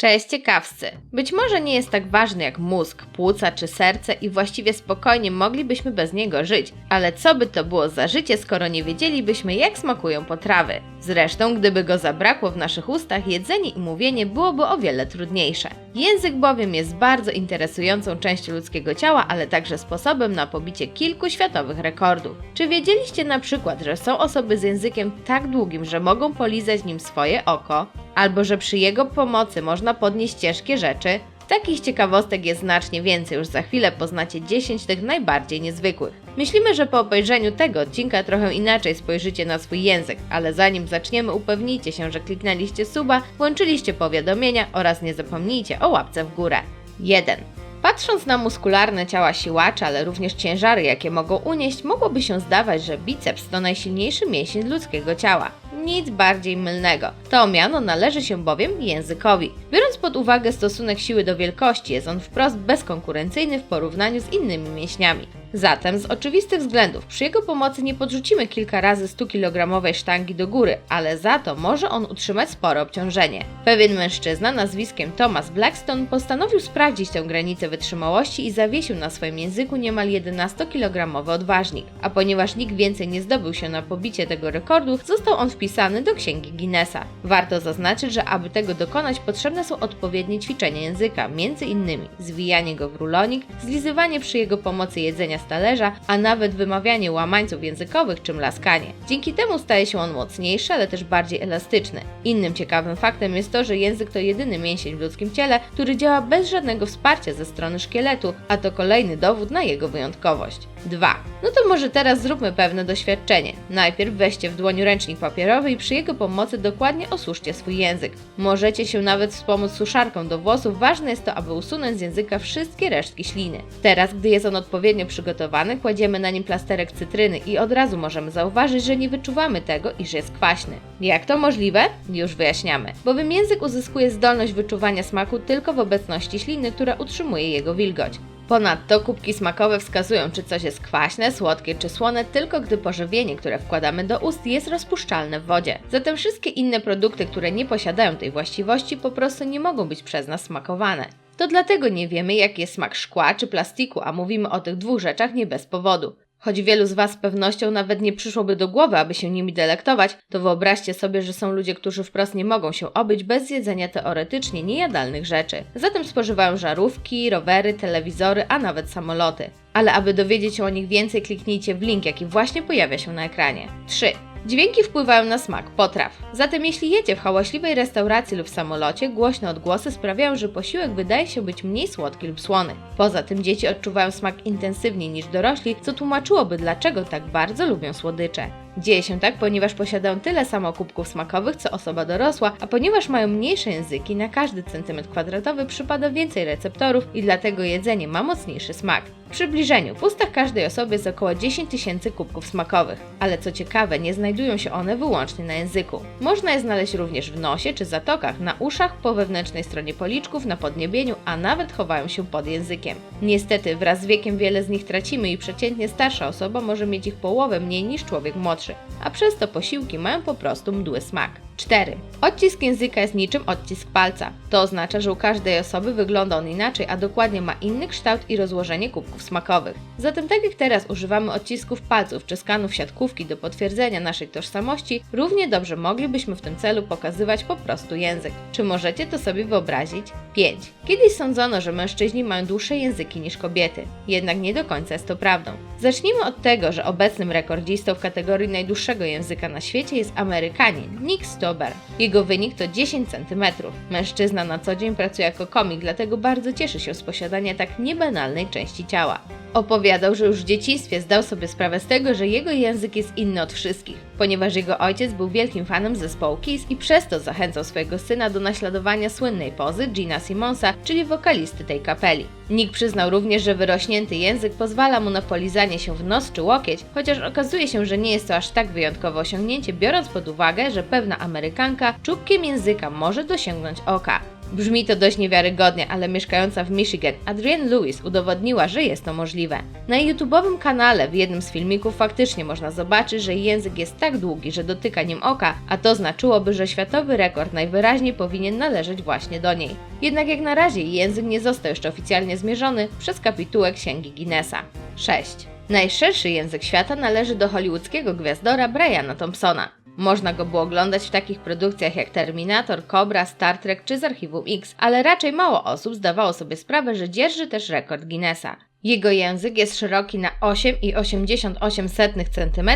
Cześć ciekawscy. Być może nie jest tak ważny jak mózg, płuca czy serce i właściwie spokojnie moglibyśmy bez niego żyć, ale co by to było za życie, skoro nie wiedzielibyśmy jak smakują potrawy? Zresztą, gdyby go zabrakło w naszych ustach, jedzenie i mówienie byłoby o wiele trudniejsze. Język bowiem jest bardzo interesującą częścią ludzkiego ciała, ale także sposobem na pobicie kilku światowych rekordów. Czy wiedzieliście na przykład, że są osoby z językiem tak długim, że mogą polizać nim swoje oko? Albo że przy jego pomocy można podnieść ciężkie rzeczy? Takich ciekawostek jest znacznie więcej, już za chwilę poznacie 10 tych najbardziej niezwykłych. Myślimy, że po obejrzeniu tego odcinka trochę inaczej spojrzycie na swój język, ale zanim zaczniemy upewnijcie się, że kliknęliście suba, włączyliście powiadomienia oraz nie zapomnijcie o łapce w górę. 1. Patrząc na muskularne ciała siłaczy, ale również ciężary, jakie mogą unieść, mogłoby się zdawać, że biceps to najsilniejszy mięsień ludzkiego ciała. Nic bardziej mylnego. To miano należy się bowiem językowi. Biorąc pod uwagę stosunek siły do wielkości, jest on wprost bezkonkurencyjny w porównaniu z innymi mięśniami. Zatem z oczywistych względów przy jego pomocy nie podrzucimy kilka razy 100-kilogramowej sztangi do góry, ale za to może on utrzymać spore obciążenie. Pewien mężczyzna nazwiskiem Thomas Blackstone postanowił sprawdzić tę granicę wytrzymałości i zawiesił na swoim języku niemal 11-kilogramowy odważnik. A ponieważ nikt więcej nie zdobył się na pobicie tego rekordu, został on wpisany do księgi Guinnessa. Warto zaznaczyć, że aby tego dokonać potrzebne są odpowiednie ćwiczenia języka, innymi zwijanie go w rulonik, zlizywanie przy jego pomocy jedzenia z talerza, a nawet wymawianie łamańców językowych czy mlaskanie. Dzięki temu staje się on mocniejszy, ale też bardziej elastyczny. Innym ciekawym faktem jest to, że język to jedyny mięsień w ludzkim ciele, który działa bez żadnego wsparcia ze strony szkieletu, a to kolejny dowód na jego wyjątkowość. 2. No to może teraz zróbmy pewne doświadczenie. Najpierw weźcie w dłoń ręcznik papierowy i przy jego pomocy dokładnie osuszcie swój język. Możecie się nawet wspomóc suszarką do włosów, ważne jest to, aby usunąć z języka wszystkie resztki śliny. Teraz, gdy jest on odpowiednio przygotowany, kładziemy na nim plasterek cytryny i od razu możemy zauważyć, że nie wyczuwamy tego, iż jest kwaśny. Jak to możliwe? Już wyjaśniamy. Bowiem język uzyskuje zdolność wyczuwania smaku tylko w obecności śliny, która utrzymuje jego wilgoć. Ponadto kubki smakowe wskazują, czy coś jest kwaśne, słodkie czy słone, tylko gdy pożywienie, które wkładamy do ust, jest rozpuszczalne w wodzie. Zatem wszystkie inne produkty, które nie posiadają tej właściwości, po prostu nie mogą być przez nas smakowane. To dlatego nie wiemy, jaki jest smak szkła czy plastiku, a mówimy o tych dwóch rzeczach nie bez powodu. Choć wielu z Was z pewnością nawet nie przyszłoby do głowy, aby się nimi delektować, to wyobraźcie sobie, że są ludzie, którzy wprost nie mogą się obyć bez jedzenia teoretycznie niejadalnych rzeczy. Zatem spożywają żarówki, rowery, telewizory, a nawet samoloty. Ale aby dowiedzieć się o nich więcej, kliknijcie w link, jaki właśnie pojawia się na ekranie. 3. Dźwięki wpływają na smak potraw. Zatem jeśli jecie w hałaśliwej restauracji lub samolocie, głośne odgłosy sprawiają, że posiłek wydaje się być mniej słodki lub słony. Poza tym dzieci odczuwają smak intensywniej niż dorośli, co tłumaczyłoby dlaczego tak bardzo lubią słodycze. Dzieje się tak, ponieważ posiadają tyle samo kubków smakowych co osoba dorosła, a ponieważ mają mniejsze języki, na każdy centymetr kwadratowy przypada więcej receptorów i dlatego jedzenie ma mocniejszy smak. W przybliżeniu, w ustach każdej osoby jest około 10 tysięcy kubków smakowych, ale co ciekawe, nie znajdują się one wyłącznie na języku. Można je znaleźć również w nosie czy zatokach, na uszach, po wewnętrznej stronie policzków, na podniebieniu, a nawet chowają się pod językiem. Niestety, wraz z wiekiem wiele z nich tracimy i przeciętnie starsza osoba może mieć ich połowę mniej niż człowiek młodszy, a przez to posiłki mają po prostu mdły smak. 4. Odcisk języka jest niczym odcisk palca. To oznacza, że u każdej osoby wygląda on inaczej, a dokładnie ma inny kształt i rozłożenie kubków smakowych. Zatem tak jak teraz używamy odcisków palców czy skanów siatkówki do potwierdzenia naszej tożsamości, równie dobrze moglibyśmy w tym celu pokazywać po prostu język. Czy możecie to sobie wyobrazić? 5. Kiedyś sądzono, że mężczyźni mają dłuższe języki niż kobiety. Jednak nie do końca jest to prawdą. Zacznijmy od tego, że obecnym rekordzistą w kategorii najdłuższego języka na świecie jest Amerykanin Nick Stober. Jego wynik to 10 cm. Mężczyzna na co dzień pracuje jako komik, dlatego bardzo cieszy się z posiadania tak niebanalnej części ciała. Opowiadał, że już w dzieciństwie zdał sobie sprawę z tego, że jego język jest inny od wszystkich, ponieważ jego ojciec był wielkim fanem zespołu Kiss i przez to zachęcał swojego syna do naśladowania słynnej pozy Gina Simonsa, czyli wokalisty tej kapeli. Nick przyznał również, że wyrośnięty język pozwala mu na polizanie się w nos czy łokieć, chociaż okazuje się, że nie jest to aż tak wyjątkowe osiągnięcie, biorąc pod uwagę, że pewna Amerykanka czubkiem języka może dosięgnąć oka. Brzmi to dość niewiarygodnie, ale mieszkająca w Michigan Adrienne Lewis udowodniła, że jest to możliwe. Na YouTube'owym kanale w jednym z filmików faktycznie można zobaczyć, że język jest tak długi, że dotyka nim oka, a to znaczyłoby, że światowy rekord najwyraźniej powinien należeć właśnie do niej. Jednak jak na razie język nie został jeszcze oficjalnie zmierzony przez kapitułę Księgi Guinnessa. 6. Najszerszy język świata należy do hollywoodzkiego gwiazdora Briana Thompsona. Można go było oglądać w takich produkcjach jak Terminator, Cobra, Star Trek czy z Archiwum X, ale raczej mało osób zdawało sobie sprawę, że dzierży też rekord Guinnessa. Jego język jest szeroki na 8,88 cm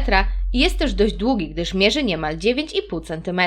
jest też dość długi, gdyż mierzy niemal 9,5 cm.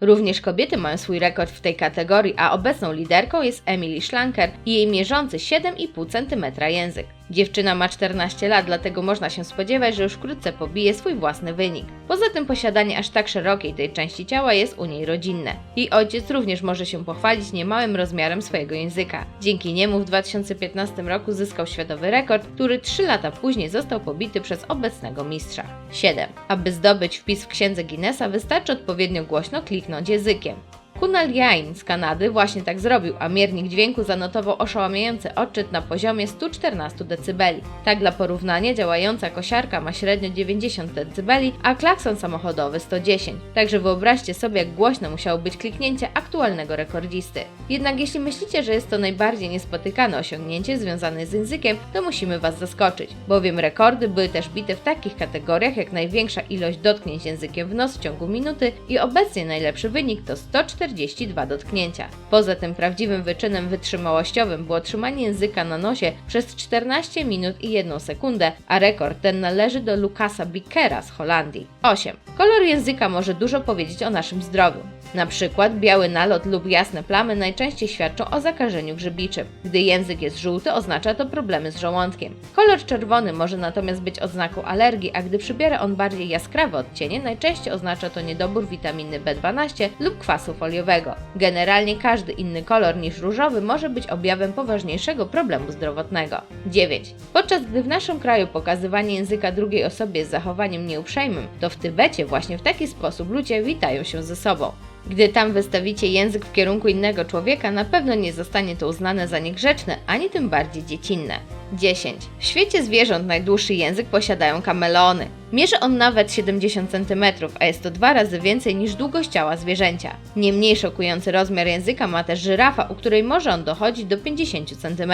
Również kobiety mają swój rekord w tej kategorii, a obecną liderką jest Emily Schlanker i jej mierzący 7,5 cm język. Dziewczyna ma 14 lat, dlatego można się spodziewać, że już wkrótce pobije swój własny wynik. Poza tym posiadanie aż tak szerokiej tej części ciała jest u niej rodzinne. Jej ojciec również może się pochwalić niemałym rozmiarem swojego języka. Dzięki niemu w 2015 roku zyskał światowy rekord, który 3 lata później został pobity przez obecnego mistrza. 7. Aby zdobyć wpis w księdze Guinnessa wystarczy odpowiednio głośno kliknąć językiem. Kunal Jain z Kanady właśnie tak zrobił, a miernik dźwięku zanotował oszałamiający odczyt na poziomie 114 dB. Tak dla porównania działająca kosiarka ma średnio 90 dB, a klakson samochodowy 110. Także wyobraźcie sobie, jak głośne musiało być kliknięcie aktualnego rekordzisty. Jednak jeśli myślicie, że jest to najbardziej niespotykane osiągnięcie związane z językiem, to musimy Was zaskoczyć, bowiem rekordy były też bite w takich kategoriach jak największa ilość dotknięć językiem w nos w ciągu minuty i obecnie najlepszy wynik to 140 42 dotknięcia. Poza tym prawdziwym wyczynem wytrzymałościowym było trzymanie języka na nosie przez 14 minut i 1 sekundę, a rekord ten należy do Lukasa Bickera z Holandii. 8. Kolor języka może dużo powiedzieć o naszym zdrowiu. Na przykład biały nalot lub jasne plamy najczęściej świadczą o zakażeniu grzybiczym. Gdy język jest żółty, oznacza to problemy z żołądkiem. Kolor czerwony może natomiast być oznaką alergii, a gdy przybiera on bardziej jaskrawe odcienie, najczęściej oznacza to niedobór witaminy B12 lub kwasu foliowego. Generalnie każdy inny kolor niż różowy może być objawem poważniejszego problemu zdrowotnego. 9. Podczas gdy w naszym kraju pokazywanie języka drugiej osobie jest zachowaniem nieuprzejmym, to w Tybecie właśnie w taki sposób ludzie witają się ze sobą. Gdy tam wystawicie język w kierunku innego człowieka, na pewno nie zostanie to uznane za niegrzeczne, ani tym bardziej dziecinne. 10. W świecie zwierząt najdłuższy język posiadają kameleony. Mierzy on nawet 70 cm, a jest to dwa razy więcej niż długość ciała zwierzęcia. Nie mniej szokujący rozmiar języka ma też żyrafa, u której może on dochodzić do 50 cm.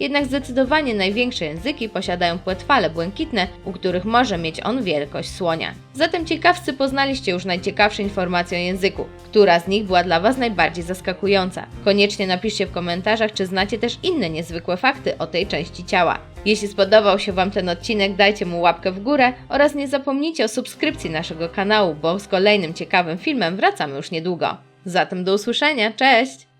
Jednak zdecydowanie największe języki posiadają płetwale błękitne, u których może mieć on wielkość słonia. Zatem ciekawcy poznaliście już najciekawsze informacje o języku. Która z nich była dla Was najbardziej zaskakująca? Koniecznie napiszcie w komentarzach, czy znacie też inne niezwykłe fakty o tej części ciała. Jeśli spodobał się Wam ten odcinek, dajcie mu łapkę w górę oraz nie zapomnijcie o subskrypcji naszego kanału, bo z kolejnym ciekawym filmem wracamy już niedługo. Zatem do usłyszenia, cześć!